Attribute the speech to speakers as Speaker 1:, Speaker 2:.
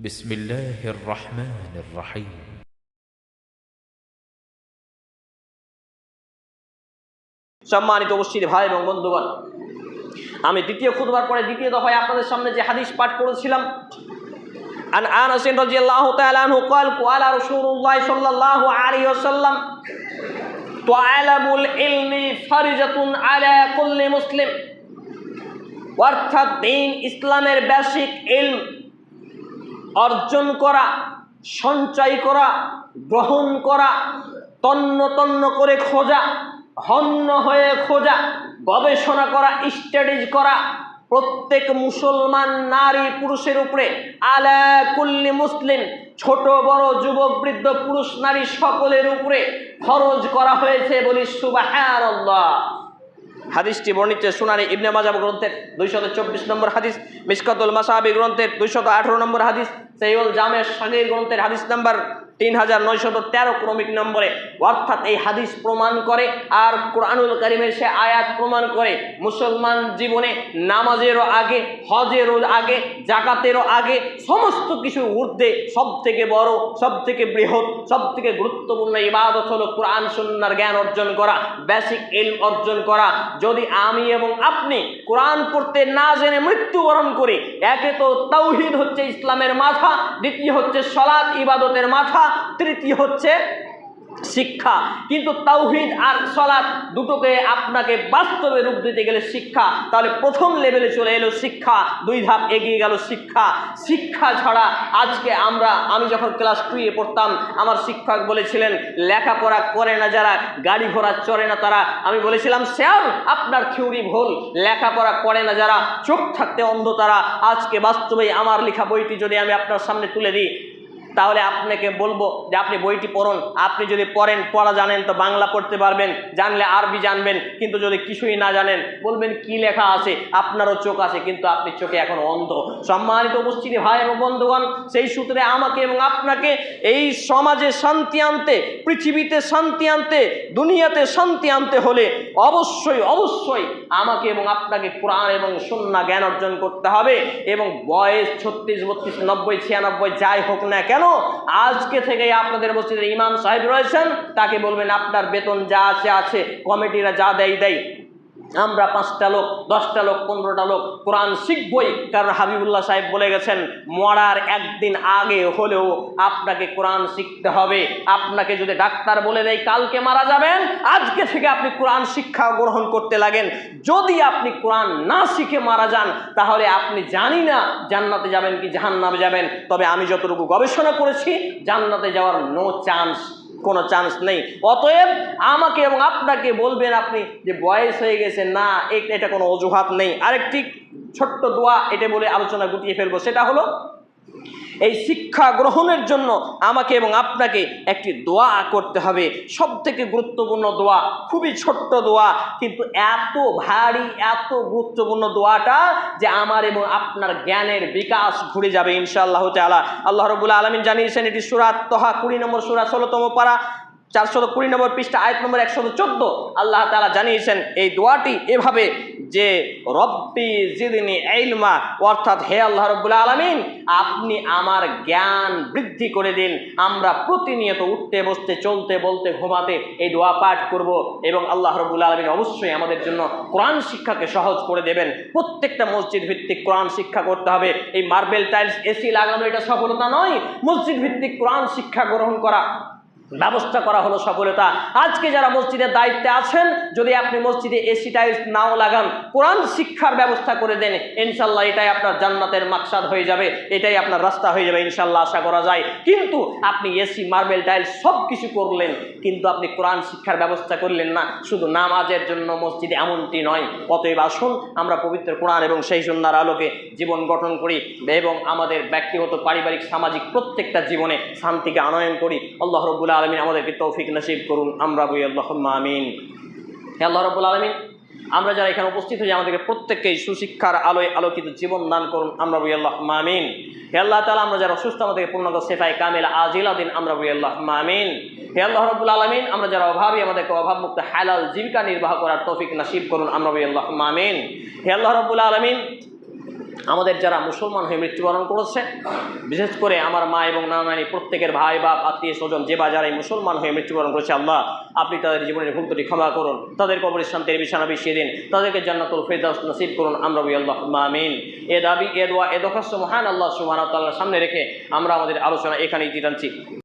Speaker 1: بسم الله الرحمن الرحيم
Speaker 2: সম্মানিত উপস্থিত ভাই এবং বন্ধুগণ আমি দ্বিতীয় খুদবার পরে দ্বিতীয় দফায় আপনাদের সামনে যে হাদিস পাঠ করেছিলাম عن انس رضي الله تعالى عنه قال قال رسول الله صلى الله عليه وسلم طالب العلم فرجة على كل مسلم অর্থাৎ দিন ইসলামের বেসিক ইলম অর্জন করা, সঞ্চয় করা, গ্রহণ করা, তন্ন তন্ন করে খোঁজা, হন্য হয়ে খোঁজা, গবেষণা করা স্টাডিজ করা, প্রত্যেক মুসলমান নারী পুরুষের উপরে, আলা কুল্লি মুসলিম, ছোট, বড়, যুবক, বৃদ্ধ, পুরুষ, নারী সকলের উপরে খরচ করা হয়েছে বলি সুবাহ হাদিসটি বর্ণিত সুনানি ইবনে মাজাব গ্রন্থের দুইশত চব্বিশ নম্বর হাদিস, মিসকাতুল মাসাহাবি গ্রন্থের দুইশত আঠেরো নম্বর হাদিস সেইউল জামে সাগির গ্রন্থের হাদিস নাম্বার তিন হাজার নয়শত তেরো ক্রমিক নম্বরে অর্থাৎ এই হাদিস প্রমাণ করে আর কোরআনুল করিমের সে আয়াত প্রমাণ করে মুসলমান জীবনে নামাজেরও আগে, হজেরও আগে, জাকাতেরও আগে সমস্ত কিছু ঊর্ধ্বে সব থেকে বড় সব থেকে বৃহৎ সব থেকে গুরুত্বপূর্ণ ইবাদত হলো কোরআন, সুন্নার জ্ঞান অর্জন করা, বেসিক এল অর্জন করা। যদি আমি এবং আপনি কোরআন পড়তে না জেনে মৃত্যুবরণ করি, একে তো তৌহিদ হচ্ছে ইসলামের মাথা, দ্বিতীয় হচ্ছে সলাৎ ইবাদতের মাথা তৃতীয় হচ্ছে শিক্ষা। কিন্তু তাওহিদ আর সলাৎ দুটোকে আপনাকে বাস্তবে রূপ দিতে গেলে শিক্ষা। তাহলে প্রথম লেভেলে চলে এলো শিক্ষা। দুই ধাপ এগিয়ে গেল শিক্ষা। শিক্ষা ছাড়া আজকে আমরা, আমি যখন ক্লাস টুয়ে পড়তাম, আমার শিক্ষক বলেছিলেন, লেখাপড়া করে না যারা, গাড়ি ঘোড়া চড়ে না তারা। আমি বলেছিলাম, স্যার, আপনার থিওরি ভুল। লেখাপড়া করে না যারা, চোখ থাকতে অন্ধ তারা। আজকে বাস্তবে আমার লেখা বইটি যদি আমি আপনার সামনে তুলে দিই তাহলে আপনাকে বলব যে আপনি বইটি পড়ুন। আপনি যদি পড়েন, পড়া জানেন তো বাংলা পড়তে পারবেন, জানলে আরবি জানবেন, কিন্তু যদি কিছুই না জানেন, বলবেন কি লেখা আছে, আপনারও চোখ আছে, কিন্তু আপনি চোখে এখন অন্ধ। সম্মানিত উপস্থিতি, ভাই এবং বন্ধুগণ, সেই সূত্রে আমাকে এবং আপনাকে এই সমাজে শান্তি আনতে, পৃথিবীতে শান্তি আনতে, দুনিয়াতে শান্তি আনতে হলে অবশ্যই অবশ্যই আমাকে এবং আপনাকে কোরআন এবং সন্না জ্ঞান অর্জন করতে হবে এবং বয়স ছত্রিশ, বত্রিশ, নব্বই, ছিয়ানব্বই, যাই হোক না কেন আজকে থেকে আপনাদের মসজিদের ইমাম সাহেব রয়েছেন? তাকে বলবেন, আপনার বেতন যা আছে আছে। কমিটিরা যা দেয় দেয়। আমরা পাঁচটা লোক, দশটা লোক, পনেরোটা লোক কোরআন শিখবই। কারণ হাবিবুল্লাহ সাহেব বলে গেছেন, মরার একদিন আগে হলেও আপনাকে কোরআন শিখতে হবে। আপনাকে যদি ডাক্তার বলে দেয়, কালকে মারা যাবেন, আজকে থেকে আপনি কোরআন শিক্ষা গ্রহণ করতে লাগেন। যদি আপনি কোরআন না শিখে মারা যান, তাহলে আপনি জানি না জান্নাতে যাবেন কি জাহান্নামে যাবেন। তবে আমি যতটুকু গবেষণা করেছি, জান্নাতে যাওয়ার নো চান্স কোনো চান্স নেই। অতএব আমাকে এবং আপনাকে বলবেন আপনি যে বয়স হয়ে গেছে, না এটা কোনো অজুহাত নেই। আরেকটি ছোট্ট দোয়া, এটা বলে আলোচনা গুটিয়ে ফেলব। সেটা হলো এই শিক্ষা গ্রহণের জন্য আমাকে এবং আপনাকে একটি দোয়া করতে হবে। সব থেকে গুরুত্বপূর্ণ দোয়া, খুবই ছোট্ট দোয়া, কিন্তু এত ভারী, এত গুরুত্বপূর্ণ দোয়াটা যে আমার এবং আপনার জ্ঞানের বিকাশ ঘুরে যাবে ইনশাআল্লাহ তালা আল্লাহ রবুল্লা আলমিন জানিয়েছেন এটি সুরাত তহা কুড়ি নম্বর সুরা, ষোলোতম পারা, চারশত কুড়ি নম্বর পৃষ্ঠা, আয়াত নম্বর একশত চোদ্দ। আল্লাহ তালা জানিয়েছেন এই দোয়াটি এভাবে যে রব্বি জিদিনী এইলমা অর্থাৎ হে আল্লাহ রব্বুল্লা আলমিন, আপনি আমার জ্ঞান বৃদ্ধি করে দিন। আমরা প্রতিনিয়ত উঠতে, বসতে, চলতে, বলতে, ঘুমাতে এই দোয়া পাঠ করব এবং আল্লাহ রব্বুল্লা আলমিন অবশ্যই আমাদের জন্য কোরআন শিক্ষাকে সহজ করে দেবেন। প্রত্যেকটা মসজিদ ভিত্তিক কোরআন শিক্ষা করতে হবে। এই মার্বেল টাইলস, এসি লাগানো এটা সফলতা নয়। মসজিদ ভিত্তিক কোরআন শিক্ষা গ্রহণ করা ব্যবস্থা করা হলো সফলতা। আজকে যারা মসজিদের দায়িত্বে আছেন, যদি আপনি মসজিদে এসি টাইলস নাও লাগান, কোরআন শিক্ষার ব্যবস্থা করে দেন, ইনশাল্লাহ এটাই আপনার জান্নাতের মাকসাদ হয়ে যাবে, এটাই আপনার রাস্তা হয়ে যাবে, ইনশাল্লাহ আশা করা যায়। কিন্তু আপনি এসি মার্বেল টাইলস সব কিছু করলেন, কিন্তু আপনি কোরআন শিক্ষার ব্যবস্থা করলেন না, শুধু নামাজের জন্য মসজিদে এমনটি নয়। অতএব আসুন, আমরা পবিত্র কোরআন এবং সেই সন্ধ্যার আলোকে জীবন গঠন করি এবং আমাদের ব্যক্তিগত, পারিবারিক, সামাজিক প্রত্যেকটা জীবনে শান্তিকে আনয়ন করি। আল্লাহ রবুল্লা আলমিন আমাদেরকে তৌফিক নসিব করুন। আমরা বই আল্লাহ আমিন। হে আল্লাহ রবুল আলমিন, আমরা যারা এখানে উপস্থিত হয়েছি আমাদেরকে প্রত্যেককেই সুশিক্ষার আলোয় আলোকিত জীবন দান করুন। আমরা বই আল্লাহ আমিন। হে আল্লাহ তালা আমরা যারা অসুস্থ আমাদেরকে পূর্ণত সেফাই কামিল আজিলা দিন। আমরা বই আল্লাহ আমিন। হে আল্লাহ রবুল আলমিন, আমরা যারা অভাবী, আমাদেরকে অভাবমুক্ত, হালাল জীবিকা নির্বাহ করার তৌফিক নসিব করুন। আমরা বই আল্লাহ আমিন। হে আল্লাহ রবুল আলমিন আমাদের যারা মুসলমান হয়ে মৃত্যুবরণ করেছে, বিশেষ করে আমার মা এবং নানানি প্রত্যেকের ভাই বা আত্মীয় স্বজন, যে বা যারাই মুসলমান হয়ে মৃত্যুবরণ করেছে, আল্লাহ, আপনি তাদের জীবনের ভুল ত্রুটি ক্ষমা করুন। তাদের কবরের শান্তির বিছানা বিছিয়ে দিন। তাদেরকে জান্নাতুল ফেরদাউস নসিব করুন। আমরা বলি আল্লাহ আমিন। এ দাবি, এ দোয়া, এ দরখাস্ত মহান আল্লাহ ওয়া তাআলার সামনে রেখে আমরা আমাদের আলোচনা এখানেই দিতে